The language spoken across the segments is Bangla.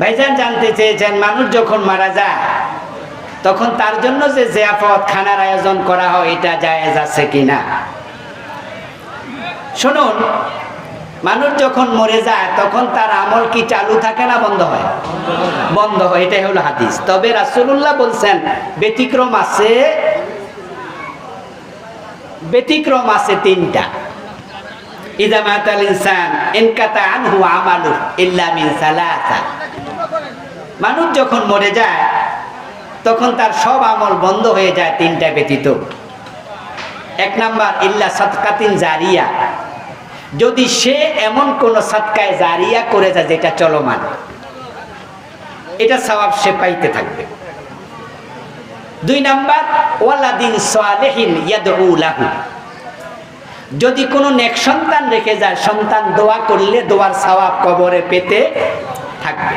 ভাইজান জানতে চেয়েছেন, মানুষ যখন মারা যায়, তখন তার জন্য যে জিয়াফত খানার আয়োজন করা হয়, এটা জায়েজ আছে কিনা? শুনুন, মানুষ যখন মরে যায়, তখন তার আমল কি চালু থাকে না বন্ধ হয়? বন্ধ হয়, এটাই হলো হাদিস। তবে রাসূলুল্লাহ বলছেন, ব্যতিক্রম আছে ব্যতিক্রম আছে তিনটা। ইদা মাতাল ইনসান ইনকাতা আনহু আমালু ইল্লা মিন সালাসা। মানুষ যখন মরে যায়, তখন তার সব আমল বন্ধ হয়ে যায় তিনটা ব্যতীত। এক নাম্বার, ইল্লা সৎকাতিন জারিয়া। যদি সে এমন কোন সৎকায় জারিয়া করে যায় যেটা চলমান, এটা সওয়াব সে পাইতে থাকবে। দুই নাম্বার, ওয়ালাদিন সালেহিন ইয়াদউ যদি কোনো নেক সন্তান রেখে যায়, সন্তান দোয়া করলে দোয়ার সওয়াব কবরে পেতে থাকবে।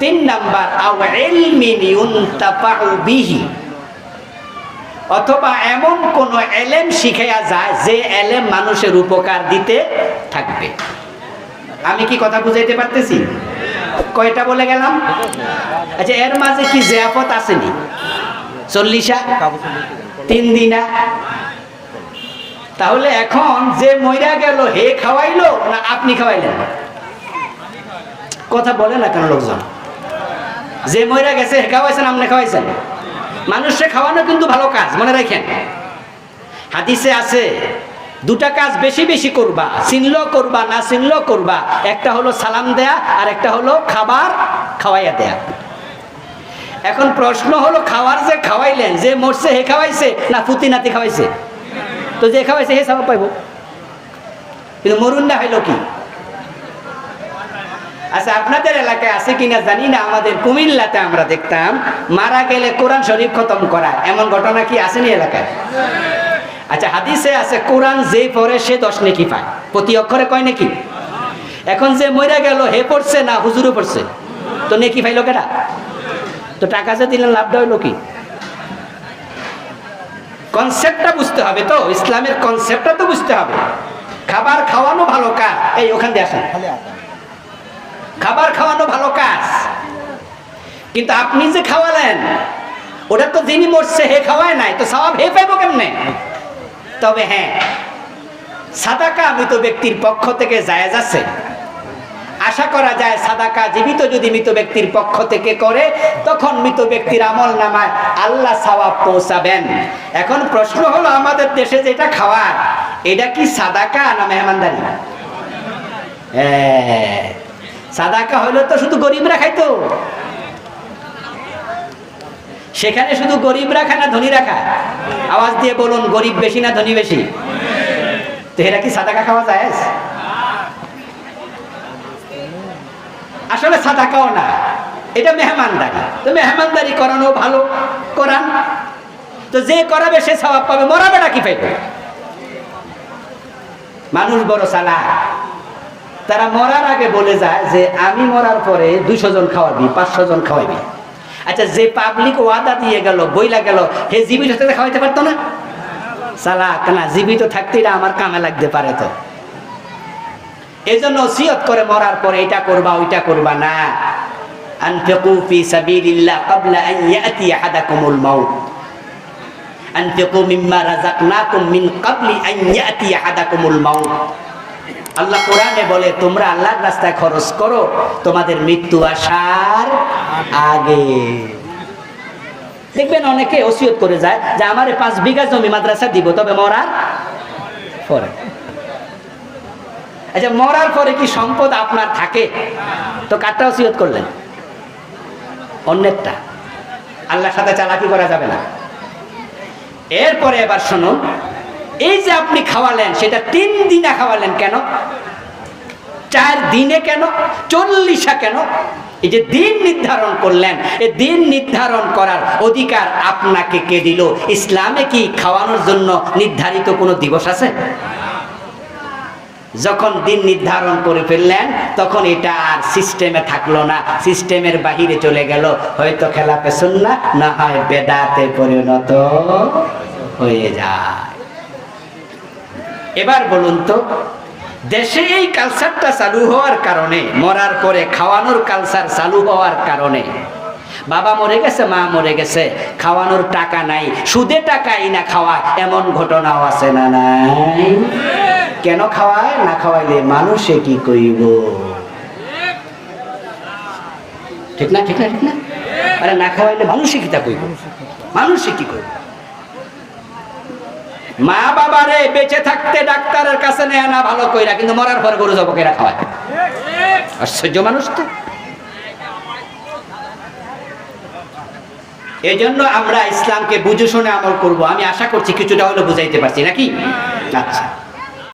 তিন নাম্বার, আও ইলমিন বিহি। অথবা এমন কোন এলেম শিখাইয়া যায়, যে এলেম মানুষের উপকার দিতে থাকবে। আমি কি কথা বুঝাইতে পারতেছি? কয়টা বলে গেলাম? আচ্ছা এর মাঝে কি জিয়াফত আসেনি? চল্লিশা? তিন দিনা? তাহলে এখন যে মইরা গেল, হে খাওয়াইলো না আপনি খাওয়াইলেন? কথা বলে না কেন লোকজন? যে মইরা গেছে হে খাওয়াইছেন আপনি খাওয়াইছেন মানুষকে খাওয়ানো কিন্তু ভালো কাজ, মনে রাখেন। হাদিসে আছে, দুটা কাজ বেশি বেশি করবা চিনল করবা, না চিনল করবা। একটা হলো সালাম দেয়া, আর একটা হলো খাবার খাওয়াইয়া দেয়া। এখন প্রশ্ন হলো, খাওয়ার যে খাওয়াইলেন, যে মরছে, হে খাওয়াইছে, না ফুতি নাতি খাওয়াইছে? তো যে খাওয়াইছে, হে সাবা পাইব। কিন্তু মরুন না হইল কি? আচ্ছা আপনাদের এলাকায় আছে কিনা জানি না, আমাদের কুমিল্লাতে আমরা দেখতাম, মারা গেলে কোরআন শরীফ খতম করা, এমন ঘটনা কি আসেনি এলাকায়? আচ্ছা হাদিসে আছে, কোরআন যে পড়ে সে দশ নেকি পায়, প্রতি অক্ষরে কয় নাকি? এখন যে মইরা গেল, হে পড়ছে না হুজুরও পড়ছে? তো নেকি পাইলো কেটা তো টাকা যে দিলেন, লাভটা হইল কি? কনসেপ্টটা বুঝতে হবে তো, ইসলামের কনসেপ্টটা তো বুঝতে হবে। খাবার খাওয়ানো ভালো কাজ এই, ওখান দিয়ে আসেন। খাবার খাওয়ানো ভালো কাজ। কিন্তু আপনি যে খাওয়ালেন, ওটা তো যিনি মরছে, হে খাওয়ায় নাই, তো সবাব হে পাইব কেমনে? তবে হ্যাঁ সাদাকা মৃত ব্যক্তির পক্ষ থেকে জায়েজ আছে। আশা করা যায় সাদাকা জীবিত যদি মৃত ব্যক্তির পক্ষ থেকে করে, তখন মৃত ব্যক্তির আমল নামায় আল্লাহ সওয়াব পৌঁছাবেন। এখন প্রশ্ন হলো আমাদের দেশে যেটা খাওয়ার, এটা কি সাদাকা না মেহমানদারি? হ্যাঁ সাদাকা হইলে তো শুধু গরিবরা খাইতো। সেখানে শুধু গরিবরা খায় না ধনীরা খায়। আওয়াজ দিয়ে বলুন, গরিব বেশি না ধনী বেশি? তো এরা কি সাদাকা খাওয়া যায় আসলে সাদাকাও না। এটা মেহমানদারি। তো মেহমানদারি করানো ভালো, করান। তো যে করাবে সে স্বভাব পাবে। মরাবে না কি পাইবে মানুষ বড় সালা তারা মরার আগে বলে যায় যে আমি মরার পরে দুইশো জন খাওয়াবি, পাঁচশো জন খাওয়াবি। আচ্ছা যে পাবলিক ওয়াদা দিয়ে গেল, বইলা গেল, হে জীবিত থাকতে খাওয়াইতে পারতো না? সালা না জীবিত থাকতে এটা আমার কামে লাগতে পারে তো। এই জন্য করে মরার পরে এটা করবা, ওইটা করবা না। আনফিকু ফি সাবিলিল্লাহ ক্বাবলা আন ইয়াতি আহাদাকুমুল মাউত। আনফিকু মিম্মা রাযাকনাকুম মিন ক্বাবলি আন ইয়াতি আহাদাকুমুল মাউত। আল্লাহ কোরআনে বলে, তোমরা আল্লাহর রাস্তায় খরচ করো, তোমাদের মৃত্যু আসার আগে। দেখবেন অনেকে ওসিয়ত করে যায় যে, আমারে পাঁচ বিঘা জমি মাদ্রাসা দিব, তবে মরার পরে। আচ্ছা মরার পরে কি সম্পদ আপনার থাকে? তো কারটা ওসিয়ত করলেন? অন্যেরটা। আল্লাহর সাথে চালাকি করা যাবে না। এরপরে এবার শুনুন এই যে আপনি খাওয়ালেন, সেটা তিন দিনে খাওয়ালেন কেন? চার দিনে কেন? চল্লিশা কেন? এই যে দিন নির্ধারণ করলেন এই দিন নির্ধারণ করার অধিকার আপনাকে কে দিল? ইসলামে কি খাওয়ানোর জন্য নির্ধারিত কোনো দিবস আছে? যখন দিন নির্ধারণ করে ফেললেন, তখন এটা আর সিস্টেমে থাকল না, সিস্টেমের বাহিরে চলে গেল। হয়তো খেলা পেছন না না হয় বেদাতে পরিণত হয়ে যায়। এবার বলুন তো, দেশে এই কালচারটা চালু হওয়ার কারণে, মরার পরে খাওয়ানোর কালচার চালু হওয়ার কারণে, বাবা মরে গেছে, মা মরে গেছে, খাওয়ানোর টাকা নাই, সুদে টাকাই না খাওয়া, এমন ঘটনাও আছে না নাই? কেন খাওয়ায়? না খাওয়াইলে মানুষে কি কইব? ঠিক না ঠিক না ঠিক না? আরে না খাওয়াইলে মানুষে কি তা কইব? মানুষে কি কইব? মা বাবারে বেঁচে থাকতে ডাক্তারের কাছে নেয় না ভালো কইরা, কিন্তু মরার পর গরু জবকেরা খাওয়ায়। আশ্চর্য মানুষ তো। এই জন্য আমরা ইসলামকে বুঝে শুনে আমল করব। আমি আশা করছি কিছুটা হলে বুঝাইতে পারছি, নাকি? আচ্ছা।